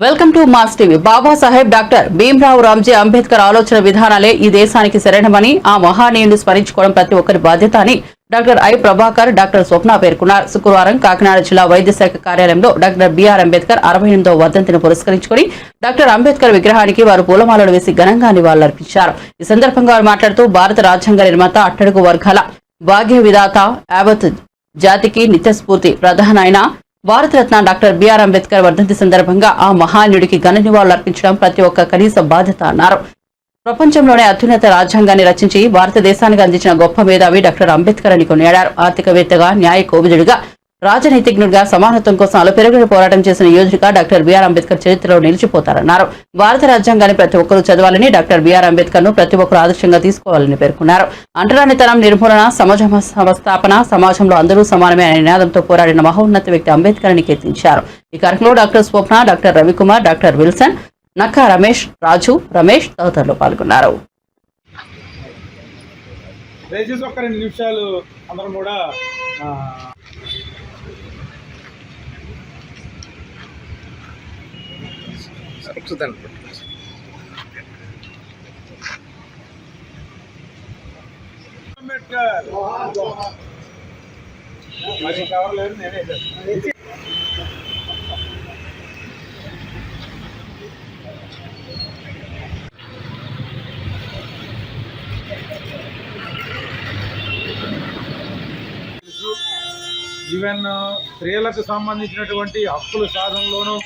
Welcome to mass TV. Babasaheb doctor Bhimrao Ramji Ambedkar ఆలోచన విధానాలే ఈ దేశానికి శరణమని ఆ మహానీయుని స్మరించుకోవడం ప్రతి ఒక్కరి బాధ్యత అని doctor I Prabhakar doctor Swapna పేర్కొన్నారు. శుక్రవారం కాకినాడ జిల్లా వైద్య శాఖ కార్యాలయంలో డాక్టర్ బిఆర్ అంబేద్కర్ అరవై ఎనిమిదవ వర్ధంతిని పురస్కరించుకుని డాక్టర్ అంబేద్కర్ విగ్రహానికి వారు పూలమాలలు వేసి ఘనంగా నివాళులర్పించారు. ఈ సందర్భంగా వారు మాట్లాడుతూ భారత రాజ్యాంగ నిర్మాత అట్టడుగు వర్గాల భాగ్య విధాత యావత్ జాతికి నిత్యస్ఫూర్తి ప్రధాన భారతరత్న డాక్టర్ బిఆర్ అంబేద్కర్ వర్ధంతి సందర్భంగా ఆ మహానుడికి ఘన నివాళులు అర్పించడం ప్రతి ఒక్క కనీస బాధ్యత అన్నారు. ప్రపంచంలోనే అత్యున్నత రాజ్యాంగాన్ని రచించి భారతదేశానికి అందించిన గొప్ప మేధావి డాక్టర్ అంబేద్కర్ అని కొనియాడారు. ఆర్థికవేత్తగా న్యాయ కోవిదుడిగా రాజనీతిజ్ఞుడిగా సమానత్వం కోసం అలపెరగని పోరాటం చేసిన యోధుడిగా డాక్టర్ బిఆర్ అంబేద్కర్ చరిత్రలో నిలిచిపోతారన్నారు. భారత రాజ్యాంగాన్ని ప్రతి ఒక్కరూ చదవాలని డాక్టర్ బిఆర్ అంబేద్కర్ను ప్రతి ఒక్కరూ ఆదర్శంగా తీసుకోవాలని పేర్కొన్నారు. అంటరానితనం నిర్మూలన సమాజ సంస్థాపన సమాజంలో అందరూ సమానమే అనే నినాదంతో పోరాడిన మహోన్నత వ్యక్తి అంబేద్కర్ అని కీర్తించారు ఈ కార్యక్రమంలో doctor Swapna doctor Ravikumar doctor Wilson Nakka Ramesh Raju Ramesh తదితరులు పాల్గొన్నారు. దయచేసి రెండు నిమిషాలు అందరం కూడా ఎక్కుతాను మరి నేనే ఈవెన్ స్త్రీలకు సంబంధించినటువంటి హక్కుల సాధనలోనూ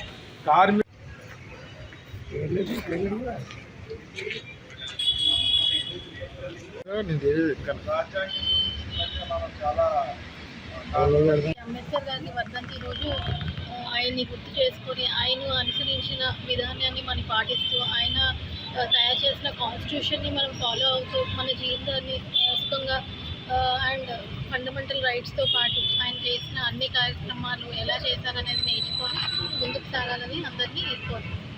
కార్మిక అంబేద్కర్ గారిని వర్ధంతి రోజు ఆయన్ని గుర్తు చేసుకొని ఆయన అనుసరించిన విధానాన్ని మనం పాటిస్తూ ఆయన తయారు చేసిన కాన్స్టిట్యూషన్ని మనం ఫాలో అవుతూ మన జీవితాన్ని సుఖంగా అండ్ ఫండమెంటల్ రైట్స్తో పాటు ఆయన చేసిన అన్ని కార్యక్రమాలు ఎలా చేశారనేది నేర్చుకొని ముందుకు సాగాలని అందరినీ కోరుకుంటున్నాను.